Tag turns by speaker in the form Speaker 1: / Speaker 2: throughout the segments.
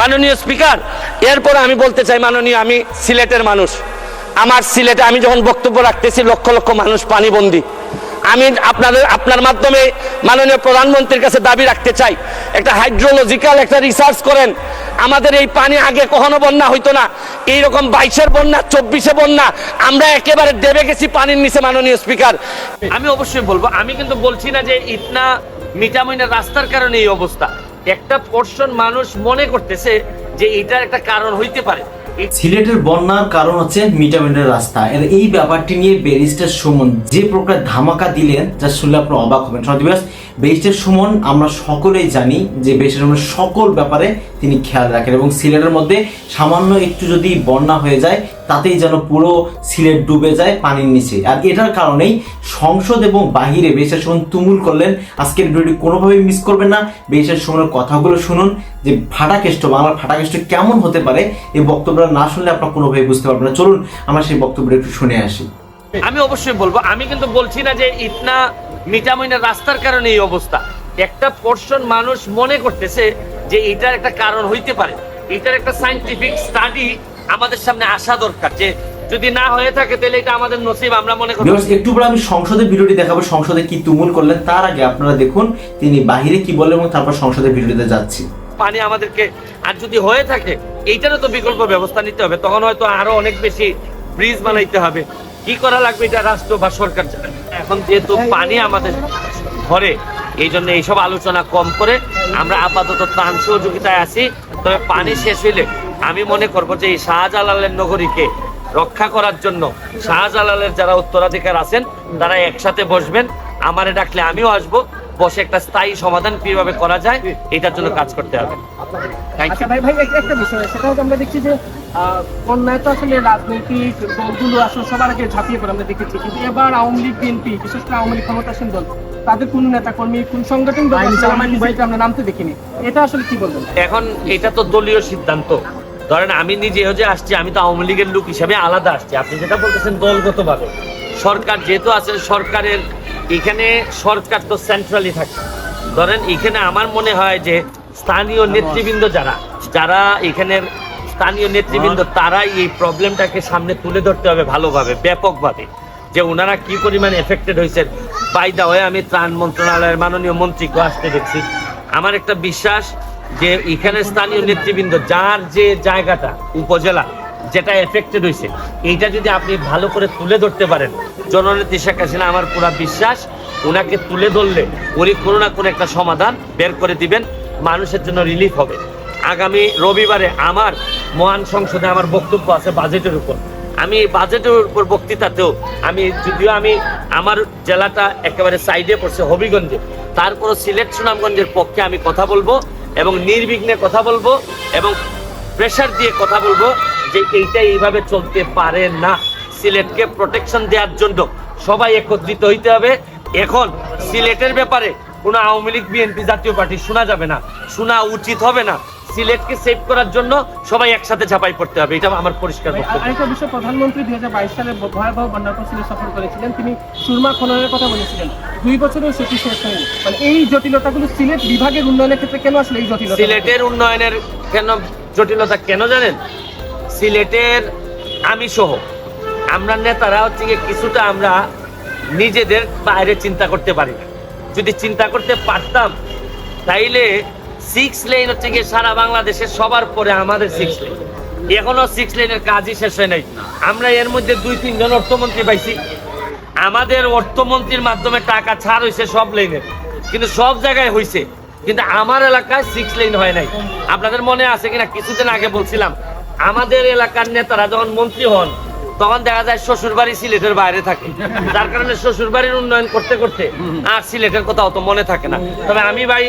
Speaker 1: মাননীয় স্পিকার, এরপরে আমি বলতে চাই, মাননীয়, আমি সিলেটের মানুষ। আমার সিলেটে আমি যখন বক্তব্য রাখতেছি, লক্ষ লক্ষ মানুষ পানিবন্দী। আমি আপনাদের, আপনার মাধ্যমে মাননীয় প্রধানমন্ত্রীর কাছে দাবি রাখতে চাই, একটা হাইড্রোলজিক্যাল একটা রিসার্চ করেন। আমাদের এই পানি আগে কখনো বন্যা হইতো না। এইরকম বাইশের বন্যা, চব্বিশে বন্যা, আমরা একেবারে দেবে গেছি পানির নিচে, মাননীয় স্পিকার। আমি অবশ্যই বলব, আমি কিন্তু বলছি না যে ইতনা মিটামিনের রাস্তার কারণে এই অবস্থা। একটা পোর্শন মানুষ মনে করতেছে যে এটার একটা কারণ হইতে পারে।
Speaker 2: সিলেটের বন্যার কারণ হচ্ছে মিটামিনের রাস্তা। এই ব্যাপারটি নিয়ে ব্যারিস্টার সুমন যে প্রকার ধামাকা দিলেন, যা শুনলে আপনার অবাক হবেন। সদিবাস ব্যারিস্টার সুমন আমরা সকলেই জানি যে ব্যারিস্টার সুমন সকল ব্যাপারে তিনি খেয়াল রাখেন এবং সিলেটের মধ্যে সামান্য একটু যদি বন্যা হয়ে যায়, তাতেই যেন পুরো সিলেট ডুবে যায় পানির নিচে। আর এটার কারণেই সংসদ এবং বাহিরে বেশের সুমন তুমুল করলেন। আজকের ভিডিওটি কোনোভাবেই মিস করবেন না। বেশের সুমনের কথাগুলো শুনুন, যে ফাটাকেষ্ট, বাংলার ফাটাকেষ্ট কেমন হতে পারে, এই বক্তব্যটা না শুনলে আপনারা কোনোভাবে বুঝতে পারবেন না। চলুন, আমরা সেই বক্তব্যটা একটু শুনে আসি।
Speaker 1: আমি অবশ্যই বলব, আমি কিন্তু বলছি না যে ইতনা মিটামিনের রাস্তার কারণে এই অবস্থা। একটা পোর্শন মানুষ মনে করতেছে যে এটার একটা কারণ হইতে পারে। এটার একটা সাইন্টিফিক স্টাডি আমাদের সামনে আসা দরকার যে যদি না হয়ে থাকে তাহলে এটা আমাদের নসিব আমরা মনে করি
Speaker 2: একটু পরে আমি সংসদের ভিডিওটি দেখাবো। সংসদে কি তুমুল করলেন তার আগে আপনারা দেখুন তিনি বাহিরে কি বললেন এবং তারপর সংসদের ভিডিওতে যাচ্ছি।
Speaker 1: পানি আমাদেরকে আর যদি হয়ে থাকে এইটারও তো বিকল্প ব্যবস্থা নিতে হবে। তখন হয়তো আরও অনেক বেশি ব্রিজ বানাইতে হবে। কি করা লাগবে এটা রাষ্ট্র বা সরকার। এখন যেহেতু পানি আমাদের ঘরে এই জন্য এইসব আলোচনা কম করে আমরা আপাতত ত্রাণ সহযোগিতায় আছি। তবে পানি শেষ হইলে আমি মনে করব যে এই শাহজালালের নগরীকে রক্ষা করার জন্য শাহজালালের যারা উত্তরাধিকার আছেন, তারা একসাথে বসবেন। আমারে ডাকলে আমিও আসব। বসে একটা স্থায়ী সমাধান কীভাবে করা যায় এটার জন্য কাজ করতে হবে।
Speaker 3: আচ্ছা ভাই ভাই একটা বিষয় সেটা হচ্ছে আমরা দেখছি যে তো আসলে রাজনৈতিক দলগুলো আসলে সবার আগে ঝাঁপিয়ে পড়ে আমরা দেখেছি। কিন্তু এবার আওয়ামী লীগ বিএনপি বিশেষ করে আওয়ামী লীগ ক্ষমতাসীন দল তাদের কোন নেতা কর্মী কোন সংগঠন আমার আমরা নামতে দেখিনি। এটা আসলে কি বলবেন?
Speaker 1: এখন এটা তো দলীয় সিদ্ধান্ত। ধরেন আমি নিজে যে আসছি আমি তো আওয়ামী লীগের লোক হিসাবে আলাদা আসছি। আপনি যেটা বলতেছেন দলগতভাবে। সরকার যেহেতু আছে সরকারের এখানে সরকার তো সেন্ট্রালি থাকে। ধরেন এখানে আমার মনে হয় যে স্থানীয় নেতৃবৃন্দ যারা যারা এখানের স্থানীয় নেতৃবৃন্দ তারাই এই প্রবলেমটাকে সামনে তুলে ধরতে হবে ভালোভাবে ব্যাপকভাবে। যে ওনারা কি পরিমাণে এফেক্টেড হয়েছেন। বাই দা হয়ে আমি ত্রাণ মন্ত্রণালয়ের মাননীয় মন্ত্রীকে আসতে দেখছি। আমার একটা বিশ্বাস যে এখানে স্থানীয় নেতৃবৃন্দ যার যে জায়গাটা উপজেলা যেটা এফেক্টেড হয়েছে এইটা যদি আপনি ভালো করে তুলে ধরতে পারেন, জননেত্রী শেখ হাসিনা আমার পুরা বিশ্বাস ওনাকে তুলে ধরলে উনি কোনো না কোনো একটা সমাধান বের করে দিবেন, মানুষের জন্য রিলিফ হবে। আগামী রবিবারে আমার মহান সংসদে আমার বক্তব্য আছে বাজেটের উপর। আমি বাজেটের উপর বক্তৃতাতেও আমি, যদিও আমি আমার জেলাটা একেবারে সাইডে পড়ছে হবিগঞ্জে তারপরও সিলেট সুনামগঞ্জের পক্ষে আমি কথা বলব এবং নির্বিঘ্নে কথা বলব এবং প্রেশার দিয়ে কথা বলব। যে এইটা এইভাবে চলতে পারে না। সিলেটকে প্রোটেকশন দেওয়ার জন্য সবাই একত্রিত হইতে হবে। এখন সিলেটের ব্যাপারে কোনো Awami League BNP Jatiya Party শোনা যাবে না শোনা উচিত হবে না। সিলেটকে সেভ করার জন্য সবাই একসাথে ঝাঁপাই পড়তে হবে। এটা আমার পরিষ্কার বক্তব্য।
Speaker 3: আরেকটা বিষয় প্রধানমন্ত্রী দুই হাজার বাইশ সালে ভয়াবহ বন্যার পর সিলেট সফর করেছিলেন। তিনি সুরমা খননের কথা বলেছিলেন। দুই বছরেও সেটি শেষ হয়নি। মানে এই জটিলতাগুলো সিলেট বিভাগের উন্নয়নের ক্ষেত্রে কেন আসলে এই জটিলতা?
Speaker 1: সিলেটের উন্নয়নের কেন জটিলতা কেন জানেন? সিলেটের আমি সহ আমরা নেতারা হচ্ছে গিয়ে কিছুটা আমরা নিজেদের বাইরে চিন্তা করতে পারি না। যদি চিন্তা করতে পারতাম, তাইলে সিক্স লেন হচ্ছে গিয়ে সারা বাংলাদেশের সবার পরে আমাদের সিক্স লেন এখনও সিক্স লেনের কাজই শেষ হয় নাই। আমরা এর মধ্যে দুই তিনজন অর্থমন্ত্রী পাইছি। আমাদের অর্থমন্ত্রীর মাধ্যমে টাকা ছাড় হয়েছে সব লেনের কিন্তু সব জায়গায় হয়েছে কিন্তু আমার এলাকায় সিক্স লেন হয় নাই। আপনাদের মনে আছে কিনা? কিছুদিন আগে বলছিলাম আমাদের এলাকার নেতারা যখন মন্ত্রী হন তখন দেখা যায় শ্বশুর বাড়ি সিলেটের বাইরে থাকে। যার কারণে শ্বশুর বাড়ির উন্নয়ন করতে করতে আর সিলেটের কথা অত মনে থাকে না। তবে আমি ভাই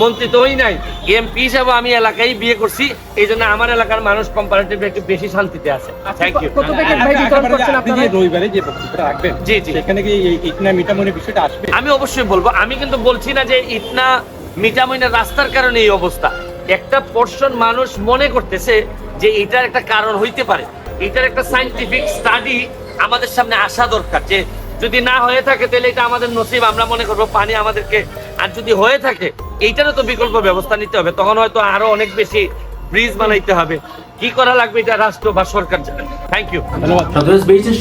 Speaker 1: মন্ত্রী তো হই নাই এমপি হিসাবে আমি এলাকায় বিয়ে করছি এই জন্য আমার এলাকার মানুষ কম্পারেটিভলি একটু বেশি শান্তিতে আছে। থ্যাংক ইউ জি, জি।
Speaker 4: সেখানে কি ইটনা মিটামনের বিষয়টা আসবে?
Speaker 1: আমি অবশ্যই বলব আমি কিন্তু বলছি না যে ইতনা মিটামিনের রাস্তার কারণে এই অবস্থা। একটা পোর্শন মানুষ মনে করতেছে যে এটার একটা কারণ হইতে পারে। এটার একটা সাইন্টিফিক স্টাডি আমাদের সামনে আসা দরকার যে যদি না হয়ে থাকে তাহলে এটা আমাদের নসিব। আমরা মনে করব পানি আমাদেরকে আর যদি হয়ে থাকে এইটারও তো বিকল্প ব্যবস্থা নিতে হবে। তখন হয়তো আরও অনেক বেশি
Speaker 5: ব্রিজ বানাইতে হবে। কি করা লাগবে এটা রাষ্ট্র বা সরকার জানে। থ্যাংক ইউ
Speaker 4: ধন্যবাদ।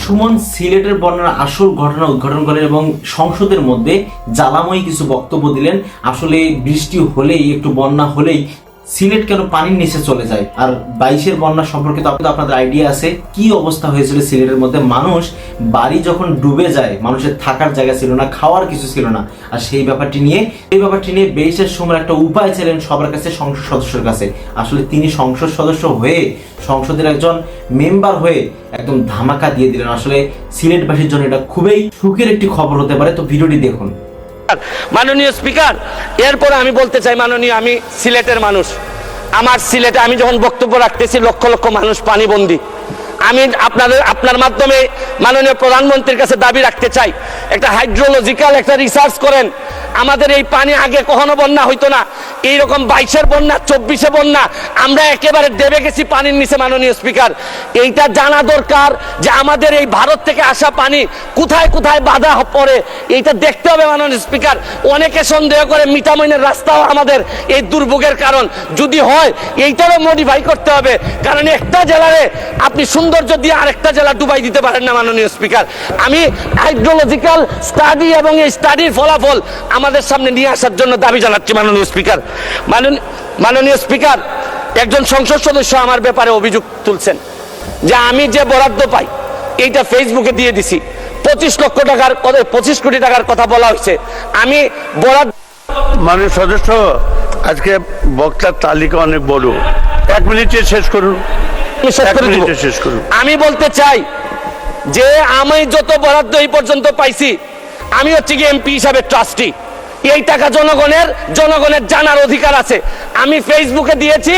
Speaker 2: সুমন সিলেটের বন্যার আসল ঘটনা উদ্ঘাটন করেন এবং সংসদের মধ্যে জ্বালাময়ী কিছু বক্তব্য দিলেন। আসলে বৃষ্টি হলেই একটু বন্যা হলেই সিলেট কেন পানির নিচে চলে যায়? আর বাইশের বন্যা সম্পর্কে তো আপনাদের- আইডিয়া আছে, কি অবস্থা হয়েছিল সিলেটের মধ্যে? মানুষ বাড়ি যখন ডুবে যায়, মানুষের থাকার জায়গা ছিল না, খাওয়ার কিছু ছিল না। আর সেই ব্যাপারটি নিয়ে এই ব্যাপারটি নিয়ে বেরিসের সময় একটা উপায় ছিলেন সবার কাছে সংসদ সদস্যের কাছে। আসলে তিনি সংসদ সদস্য হয়ে, সংসদের একজন মেম্বার হয়ে একদম ধামাকা দিয়ে দিলেন। আসলে সিলেটবাসীর জন্য এটা খুবই সুখের একটি খবর হতে পারে। তো ভিডিওটি দেখুন।
Speaker 5: মাননীয় স্পিকার। এরপর আমি বলতে চাই, মাননীয়, আমি সিলেটের মানুষ। আমার সিলেটে আমি যখন বক্তব্য রাখতেছি, লক্ষ লক্ষ মানুষ পানিবন্দী। আমি আপনাদের, আপনার মাধ্যমে মাননীয় প্রধানমন্ত্রীর কাছে দাবি রাখতে চাই, একটা হাইড্রোলজিক্যাল একটা রিসার্চ করেন আমাদের এই পানি আগে কখনো বন্যা হইতো না। এইরকম বাইশের বন্যা, চব্বিশে বন্যা, আমরা একেবারে দেবে গেছি পানির নিচে মাননীয় স্পিকার। এইটা জানা দরকার যে আমাদের এই ভারত থেকে আসা পানি কোথায় কোথায় বাধা পড়ে। এইটা দেখতে হবে মাননীয় স্পিকার। অনেকে সন্দেহ করে মিঠামইনের রাস্তাও আমাদের এই দুর্ভোগের কারণ। যদি হয়, এইটারও মডিফাই করতে হবে। কারণ একটা জেলারে আপনি সৌন্দর্য দিয়ে আরেকটা জেলা ডুবাই দিতে পারেন না মাননীয় স্পিকার। আমি হাইড্রোলজিক্যাল স্টাডি এবং এই স্টাডির ফলাফল আমাদের সামনে নিয়ে আসার জন্য দাবি জানাচ্ছি মাননীয় স্পিকার। মাননীয় স্পিকার একজন সংসদ সদস্য আমার ব্যাপারে অভিযোগ তুলছেন যে আমি যে বরাদ্দ পাই এইটা ফেসবুকে দিয়ে দিছি। পঁচিশ লক্ষ টাকার পঁচিশ কোটি টাকার কথা বলা হয়েছে। আমি বরাদ্দ
Speaker 6: মাননীয় সদস্য আজকে বক্তার তালিকা অনেক বড়। এক মিনিটে শেষ করুন।
Speaker 5: আমি শেষ
Speaker 6: এক মিনিটে শেষ করুন।
Speaker 5: আমি বলতে চাই যে আমি যত বরাদ্দ এই পর্যন্ত পাইছি আমি হচ্ছে কি এমপি হিসাবে ট্রাস্টি এই টাকা জনগণের জনগণের জানার অধিকার আছে। আমি ফেসবুকে দিয়েছি,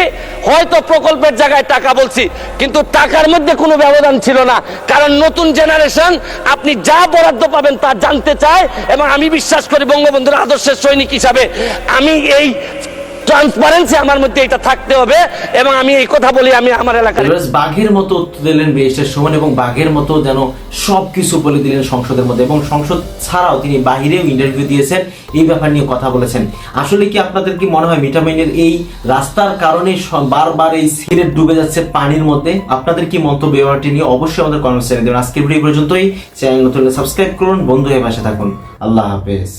Speaker 5: হয়তো প্রকল্পের জায়গায় টাকা বলছি, কিন্তু টাকার মধ্যে কোনো ব্যবধান ছিল না। কারণ নতুন জেনারেশন আপনি যা বরাদ্দ পাবেন তা জানতে চায়, এবং আমি বিশ্বাস করি বঙ্গবন্ধুর আদর্শের সৈনিক হিসাবে, আমি এই ট্রান্সপারেন্সি আমার মধ্যে এটা থাকতে হবে এবং আমি এই কথা বলি, আমি আমার এলাকার
Speaker 2: বাঘের মতো উত্তর দিলেন বেরিস্টার সুমন এবং বাঘের মতো যেন সবকিছু বলে দিলেন সংসদের মধ্যে। এবং সংসদ ছাড়াও তিনি বাহিরেও ইন্টারভিউ দিয়েছেন, এই ব্যাপার নিয়ে কথা বলেছেন। আসলে কি আপনাদের কি মনে হয় মিঠামাইনের এই রাস্তার কারণে বারবার এই সিলেট ডুবে যাচ্ছে পানির মধ্যে? আপনাদের কি মন্তব্য ব্যাপারটি নিয়ে অবশ্যই আমাদের কমেন্ট সেকশনে দেবেন। আজকের ভিডিও পর্যন্তই। চ্যানেল নতুন সাবস্ক্রাইব করুন। বন্ধু হয়ে পাশে থাকুন। আল্লাহ হাফেজ।